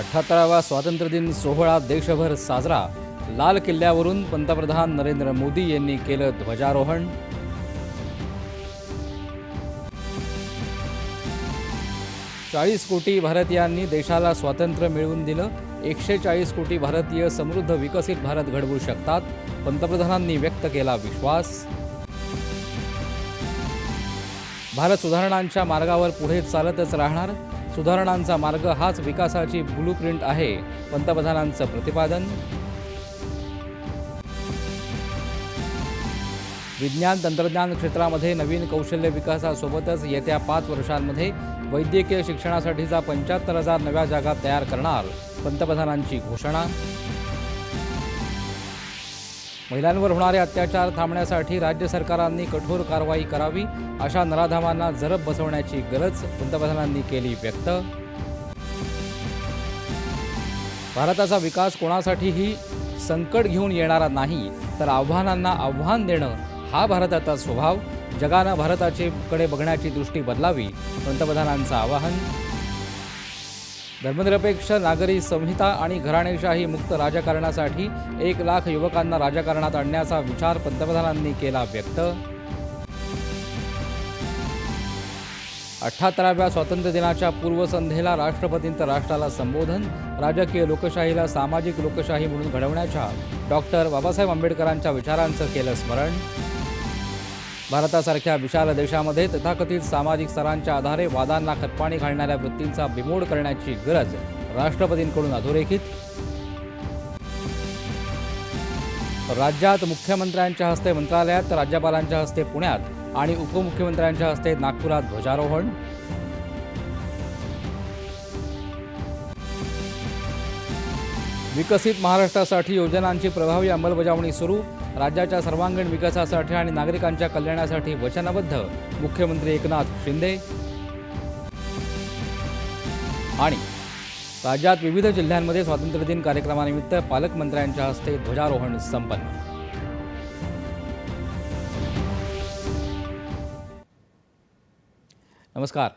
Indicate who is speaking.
Speaker 1: अठ्ठाहत्तरावा स्वातंत्र्यदिन सोहळा देशभर साजरा. लाल किल्ल्यावरून पंतप्रधान नरेंद्र मोदी यांनी केलं ध्वजारोहण. चाळीस कोटी भारतीयांनी देशाला स्वातंत्र्य मिळवून दिलं. एकशे चाळीस कोटी भारतीय समृद्ध विकसित भारत घडवू शकतात पंतप्रधानांनी व्यक्त केला विश्वास. भारत सुधारणांच्या मार्गावर पुढे चालतच राहणार. सुधारणांचा मार्ग हाच विकासाची ब्लूप्रिंट आहे. पंतप्रधानांचं प्रतिपादन. विज्ञान तंत्रज्ञान क्षेत्रामध्ये नवीन कौशल्य विकासासोबतच येत्या पाच वर्षांमध्ये वैद्यकीय शिक्षणासाठीचा पंच्याहत्तर हजार नव्या जागा तयार करणार पंतप्रधानांची घोषणा. महिलांवर होणारे अत्याचार थांबण्यासाठी राज्य सरकारांनी कठोर कारवाई करावी अशा नराधामांना जरब बसवण्याची गरज पंतप्रधानांनी केली व्यक्त. भारताचा विकास कोणासाठीही संकट घेऊन येणारा नाही तर आव्हानांना आव्हान देणं हा भारताचा स्वभाव. जगानं भारताचे कडे बघण्याची दृष्टी बदलावी पंतप्रधानांचं आवाहन. धर्मनिरपेक्ष नागरी संहिता आणि घराणेशाही मुक्त राजकारणासाठी एक लाख युवकांना राजकारणात आणण्याचा विचार पंतप्रधानांनी केला व्यक्त. अठ्ठ्याहत्तराव्या स्वातंत्र्य दिनाच्या पूर्वसंध्येला राष्ट्रपतींचं राष्ट्राला संबोधन राजकीय लोकशाहीला सामाजिक लोकशाही म्हणून घडवण्याच्या डॉक्टर बाबासाहेब आंबेडकरांच्या विचारांचं केलं स्मरण. भारतासारख्या विशाल देशामध्ये तथाकथित सामाजिक स्तरांच्या आधारे वादांना खतपाणी घालणाऱ्या वृत्तींचा बिमोड करण्याची गरज राष्ट्रपतींकडून अधोरेखित. राज्यात मुख्यमंत्र्यांच्या हस्ते मंत्रालयात तर राज्यपालांच्या हस्ते पुण्यात आणि उपमुख्यमंत्र्यांच्या हस्ते नागपुरात ध्वजारोहण. विकसित महाराष्ट्रासाठी योजनांची प्रभावी अंमलबजावणी सुरू राज्याच्या सर्वांगीण विकासासाठी आणि नागरिकांच्या कल्याणासाठी वचनबद्ध. मुख्यमंत्री एकनाथ शिंदे. आणि राज्यात विविध जिल्ह्यांमध्ये स्वातंत्र्यदिन कार्यक्रमानिमित्त पालकमंत्र्यांच्या हस्ते ध्वजारोहण संपन्न. नमस्कार.